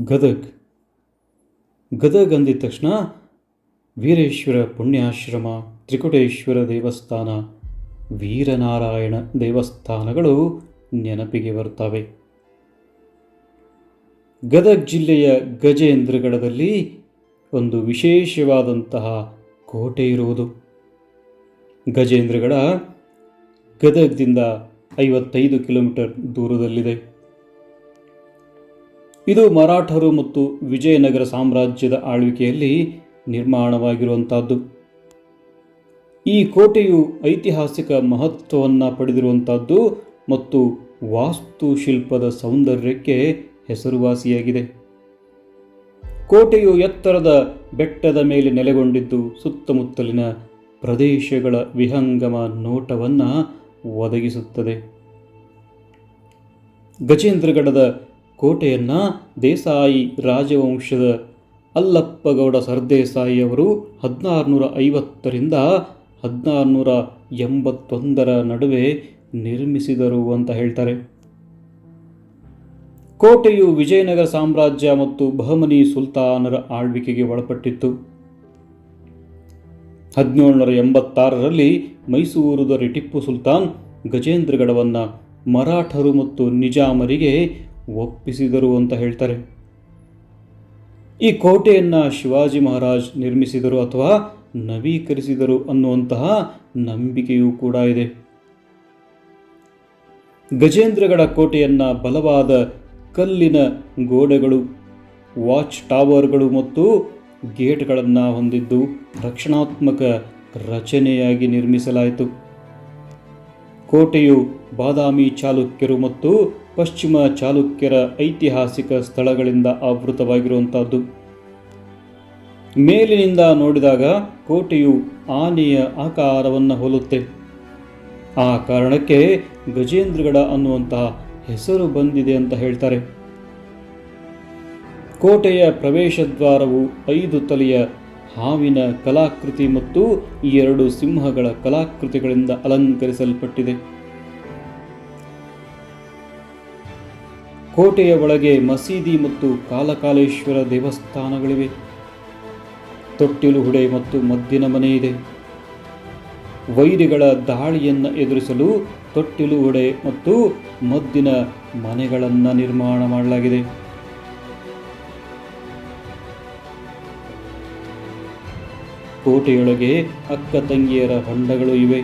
ಗದಗ್. ಗದಗ್ ಅಂದಿದ ತಕ್ಷಣ ವೀರೇಶ್ವರ ಪುಣ್ಯಾಶ್ರಮ, ತ್ರಿಕುಟೇಶ್ವರ ದೇವಸ್ಥಾನ, ವೀರನಾರಾಯಣ ದೇವಸ್ಥಾನಗಳು ನೆನಪಿಗೆ ಬರ್ತವೆ ಗದಗ್ ಜಿಲ್ಲೆಯ ಗಜೇಂದ್ರಗಡದಲ್ಲಿ ಒಂದು ವಿಶೇಷವಾದಂತಹ ಕೋಟೆ ಇರುವುದು. ಗಜೇಂದ್ರಗಡ ಗದಗದಿಂದ ಐವತ್ತೈದು ಕಿಲೋಮೀಟರ್ ದೂರದಲ್ಲಿದೆ. ಇದು ಮರಾಠರು ಮತ್ತು ವಿಜಯನಗರ ಸಾಮ್ರಾಜ್ಯದ ಆಳ್ವಿಕೆಯಲ್ಲಿ ನಿರ್ಮಾಣವಾಗಿರುವಂಥದ್ದು ಈ ಕೋಟೆಯು ಐತಿಹಾಸಿಕ ಮಹತ್ವವನ್ನು ಪಡೆದಿರುವಂಥದ್ದು ಮತ್ತು ವಾಸ್ತುಶಿಲ್ಪದ ಸೌಂದರ್ಯಕ್ಕೆ ಹೆಸರುವಾಸಿಯಾಗಿದೆ. ಕೋಟೆಯು ಎತ್ತರದ ಬೆಟ್ಟದ ಮೇಲೆ ನೆಲೆಗೊಂಡಿದ್ದು ಸುತ್ತಮುತ್ತಲಿನ ಪ್ರದೇಶಗಳ ವಿಹಂಗಮ ನೋಟವನ್ನು ಒದಗಿಸುತ್ತದೆ. ಗಜೇಂದ್ರಗಡದ ಕೋಟೆಯನ್ನು ದೇಸಾಯಿ ರಾಜವಂಶದ ಅಲ್ಲಪ್ಪಗೌಡ ಸರ್ದೇಸಾಯಿ ಅವರು ಹದಿನಾರುನೂರ ಐವತ್ತರಿಂದ ಹದಿನಾರುನೂರ ಎಂಬತ್ತೊಂದರ ನಡುವೆ ನಿರ್ಮಿಸಿದರು ಅಂತ ಹೇಳ್ತಾರೆ. ಕೋಟೆಯು ವಿಜಯನಗರ ಸಾಮ್ರಾಜ್ಯ ಮತ್ತು ಬಹಮನಿ ಸುಲ್ತಾನರ ಆಳ್ವಿಕೆಗೆ ಒಳಪಟ್ಟಿತ್ತು. ಹದಿನೇಳುನೂರ ಎಂಬತ್ತಾರರಲ್ಲಿ ಮೈಸೂರು ದೊರೆ ಟಿಪ್ಪು ಸುಲ್ತಾನ್ ಗಜೇಂದ್ರಗಡವನ್ನು ಮರಾಠರು ಮತ್ತು ನಿಜಾಮರಿಗೆ ಒಪ್ಪಿಸಿದರು ಅಂತ ಹೇಳ್ತಾರೆ. ಈ ಕೋಟೆಯನ್ನು ಶಿವಾಜಿ ಮಹಾರಾಜ್ ನಿರ್ಮಿಸಿದರು ಅಥವಾ ನವೀಕರಿಸಿದರು ಅನ್ನುವಂತಹ ನಂಬಿಕೆಯೂ ಕೂಡ ಇದೆ. ಗಜೇಂದ್ರಗಡ ಕೋಟೆಯನ್ನು ಬಲವಾದ ಕಲ್ಲಿನ ಗೋಡೆಗಳು, ವಾಚ್ ಟವರ್ಗಳು ಮತ್ತು ಗೇಟ್ಗಳನ್ನು ಹೊಂದಿದ್ದು ರಕ್ಷಣಾತ್ಮಕ ರಚನೆಯಾಗಿ ನಿರ್ಮಿಸಲಾಯಿತು. ಕೋಟೆಯು ಬಾದಾಮಿ ಚಾಲುಕ್ಯರು ಮತ್ತು ಪಶ್ಚಿಮ ಚಾಲುಕ್ಯರ ಐತಿಹಾಸಿಕ ಸ್ಥಳಗಳಿಂದ ಆವೃತವಾಗಿರುವಂಥದ್ದು ಮೇಲಿನಿಂದ ನೋಡಿದಾಗ ಕೋಟೆಯು ಆನೆಯ ಆಕಾರವನ್ನು ಹೋಲುತ್ತೆ. ಆ ಕಾರಣಕ್ಕೆ ಗಜೇಂದ್ರಗಡ ಅನ್ನುವಂತಹ ಹೆಸರು ಬಂದಿದೆ ಅಂತ ಹೇಳ್ತಾರೆ. ಕೋಟೆಯ ಪ್ರವೇಶ ದ್ವಾರವು ಐದು ತಲೆಯ ಹಾವಿನ ಕಲಾಕೃತಿ ಮತ್ತು ಎರಡು ಸಿಂಹಗಳ ಕಲಾಕೃತಿಗಳಿಂದ ಅಲಂಕರಿಸಲ್ಪಟ್ಟಿದೆ. ಕೋಟೆಯ ಒಳಗೆ ಮಸೀದಿ ಮತ್ತು ಕಾಲಕಾಲೇಶ್ವರ ದೇವಸ್ಥಾನಗಳಿವೆ. ತೊಟ್ಟಿಲು ಹುಡೆ ಮತ್ತು ಮದ್ದಿನ ಮನೆ ಇದೆ. ವೈರಿಗಳ ದಾಳಿಯನ್ನು ಎದುರಿಸಲು ತೊಟ್ಟಿಲು ಹುಡೆ ಮತ್ತು ಮದ್ದಿನ ಮನೆಗಳನ್ನು ನಿರ್ಮಾಣ ಮಾಡಲಾಗಿದೆ. ಕೋಟೆಯೊಳಗೆ ಅಕ್ಕ ತಂಗಿಯರ ಹೊಂಡಗಳು ಇವೆ.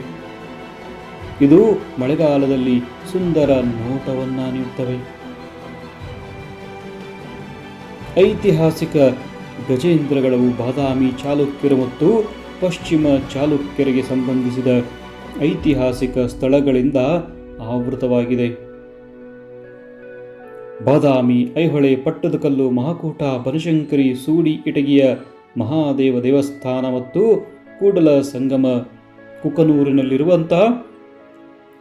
ಇದು ಮಳೆಗಾಲದಲ್ಲಿ ಸುಂದರ ನೋಟವನ್ನು ನೀಡುತ್ತವೆ ಐತಿಹಾಸಿಕ ಗಜೇಂದ್ರಗಳವು ಬಾದಾಮಿ ಚಾಲುಕ್ಯರು ಮತ್ತು ಪಶ್ಚಿಮ ಚಾಲುಕ್ಯರಿಗೆ ಸಂಬಂಧಿಸಿದ ಐತಿಹಾಸಿಕ ಸ್ಥಳಗಳಿಂದ ಆವೃತವಾಗಿದೆ. ಬಾದಾಮಿ, ಐಹೊಳೆ ಪಟ್ಟದಕಲ್ಲು ಮಹಾಕೂಟ, ಬನಶಂಕರಿ, ಸೂಡಿ ಇಟಗಿಯ ಮಹಾದೇವ ದೇವಸ್ಥಾನ ಮತ್ತು ಕೂಡಲ ಸಂಗಮ ಕುಕನೂರಿನಲ್ಲಿರುವಂತಹ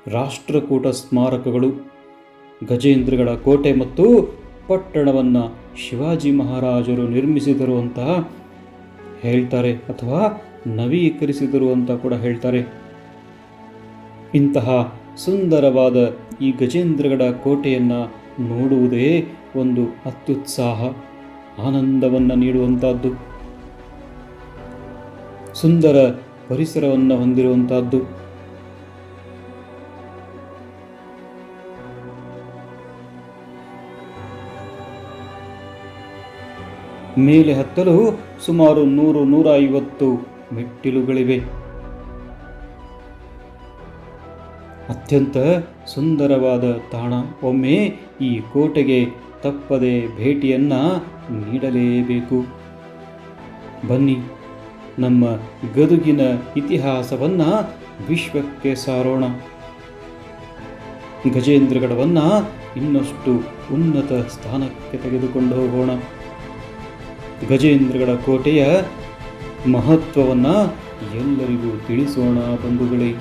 ರಾಷ್ಟ್ರಕೂಟ ಸ್ಮಾರಕಗಳು. ಗಜೇಂದ್ರಗಳ ಕೋಟೆ ಮತ್ತು ಪಟ್ಟಣವನ್ನು ಶಿವಾಜಿ ಮಹಾರಾಜರು ನಿರ್ಮಿಸಿದರು ಅಂತ ಹೇಳ್ತಾರೆ ಅಥವಾ ನವೀಕರಿಸಿದರು ಅಂತ ಕೂಡ ಹೇಳ್ತಾರೆ. ಇಂತಹ ಸುಂದರವಾದ ಈ ಗಜೇಂದ್ರಗಡ ಕೋಟೆಯನ್ನು ನೋಡುವುದೇ ಒಂದು ಅತ್ಯುತ್ಸಾಹ, ಆನಂದವನ್ನು ನೀಡುವಂತಹದ್ದು. ಸುಂದರ ಪರಿಸರವನ್ನು ಹೊಂದಿರುವಂತಹದ್ದು. ಮೇಲೆ ಹತ್ತಲು ಸುಮಾರು ನೂರು ನೂರ ಐವತ್ತು ಮೆಟ್ಟಿಲುಗಳಿವೆ. ಅತ್ಯಂತ ಸುಂದರವಾದ ತಾಣ. ಒಮ್ಮೆ ಈ ಕೋಟೆಗೆ ತಪ್ಪದೆ ಭೇಟಿಯನ್ನ ನೀಡಲೇಬೇಕು. ಬನ್ನಿ, ನಮ್ಮ ಗದುಗಿನ ಇತಿಹಾಸವನ್ನ ವಿಶ್ವಕ್ಕೆ ಸಾರೋಣ. ಗಜೇಂದ್ರಗಡವನ್ನ ಇನ್ನಷ್ಟು ಉನ್ನತ ಸ್ಥಾನಕ್ಕೆ ತೆಗೆದುಕೊಂಡು ಹೋಗೋಣ. ಗಜೇಂದ್ರಗಡ ಕೋಟೆಯ ಮಹತ್ವವನ್ನು ಎಲ್ಲರಿಗೂ ತಿಳಿಸೋಣ ಬಂಧುಗಳೇ.